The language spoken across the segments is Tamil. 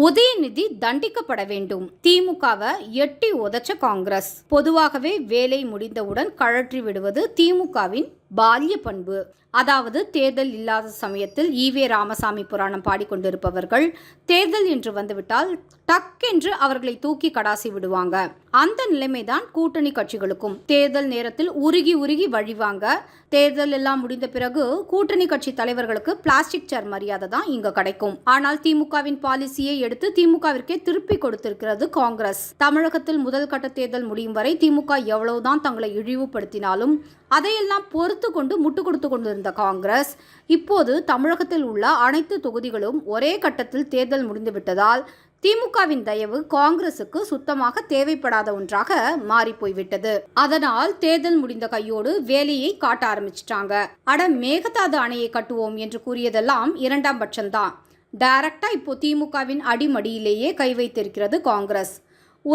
உதயநிதி தண்டிக்கப்பட வேண்டும். திமுகவை எட்டி உதச்ச காங்கிரஸ். பொதுவாகவே வேலை முடிந்தவுடன் கழற்றி விடுவது திமுகவின் பால்ய பண்பு. அதாவது தேர்தல் இல்லாத சமயத்தில் ஈவே ராமசாமி புராணம் பாடிக்கொண்டிருப்பவர்கள் தேர்தல் என்று வந்துவிட்டால் டக் என்று அவர்களை தூக்கி கடாசி விடுவாங்க. அந்த நிலைமைதான் கூட்டணி கட்சிகளுக்கும். தேர்தல் நேரத்தில் உருகி உருகி வழிவாங்க. தேர்தல் எல்லாம் முடிந்த பிறகு கூட்டணி கட்சி தலைவர்களுக்கு பிளாஸ்டிக் சேர் மரியாதை தான் இங்க கிடைக்கும். ஆனால் திமுகவின் பாலிசியை எடுத்து திமுகவிற்கே திருப்பி கொடுத்திருக்கிறது காங்கிரஸ். தமிழகத்தில் முதல் கட்ட தேர்தல் முடியும் வரை திமுக எவ்வளவுதான் தங்களை இழிவுபடுத்தினாலும் அதையெல்லாம் பொறுத்து கொண்டு முட்டு கொடுத்து கொண்டிருந்த காங்கிரஸ் இப்போது தமிழகத்தில் உள்ள அனைத்து தொகுதிகளும் ஒரே கட்டத்தில் தேர்தல் முடிந்துவிட்டதால் திமுகவின் தயவு காங்கிரசுக்கு சுத்தமாக தேவைப்படாத ஒன்றாக மாறி போய்விட்டது. அதனால் தேர்தல் முடிந்த கையோடு வேலையை காட்ட ஆரம்பிச்சிட்டாங்க. அட மேகதாது அணையை கட்டுவோம் என்று கூறியதெல்லாம் இரண்டாம் பட்சம்தான். டைரக்டா இப்போ திமுகவின் அடிமடியிலேயே கை வைத்திருக்கிறது காங்கிரஸ்.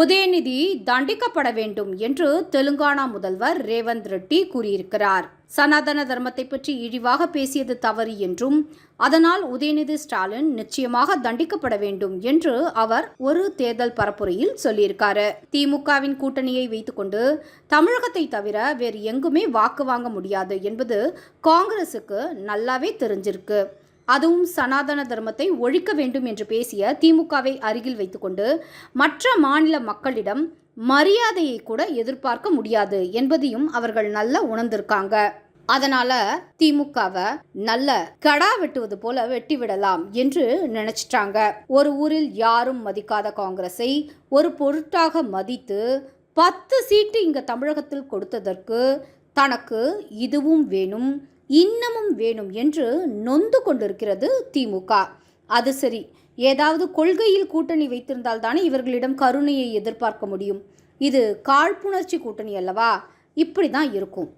உதயநிதி தண்டிக்கப்பட வேண்டும் என்று தெலுங்கானா முதல்வர் ரேவந்த் ரெட்டி கூறியிருக்கிறார். சனாதன தர்மத்தை பற்றி இழிவாக பேசியது தவறு என்றும் அதனால் உதயநிதி ஸ்டாலின் நிச்சயமாக தண்டிக்கப்பட வேண்டும் என்று அவர் ஒரு தேர்தல் பரப்புரையில் சொல்லியிருக்காரு. திமுகவின் கூட்டணியை வைத்துக்கொண்டு தமிழகத்தை தவிர வேறு எங்குமே வாக்கு வாங்க முடியாது என்பது காங்கிரசுக்கு நல்லாவே தெரிஞ்சிருக்கு. அதுவும் சனாதன தர்மத்தை ஒழிக்க வேண்டும் என்று பேசிய திமுகவை அருகில் வைத்துக்கொண்டு மற்ற மாநில மக்களிடம் மரியாதையை கூட எதிர்பார்க்க முடியாது என்பதையும் அவர்கள் நல்லா உணர்ந்திருக்காங்க. அதனால திமுகவை நல்ல கடா வெட்டுவது போல வெட்டி விடலாம் என்று நினைச்சிட்டாங்க. ஒரு ஊரில் யாரும் மதிக்காத காங்கிரஸை ஒரு பொருட்டாக மதித்து பத்து சீட்டு இங்க தமிழகத்தில் கொடுத்ததற்கு தனக்கு இதுவும் வேணும். இன்னமும் வேணும் என்று நொந்து கொண்டிருக்கிறது திமுக. அது சரி ஏதாவது கொள்கையில் கூட்டணி வைத்திருந்தால் தானே இவர்களிடம் கருணையை எதிர்பார்க்க முடியும். இது காழ்ப்புணர்ச்சி கூட்டணி அல்லவா? இப்படி தான் இருக்கும்.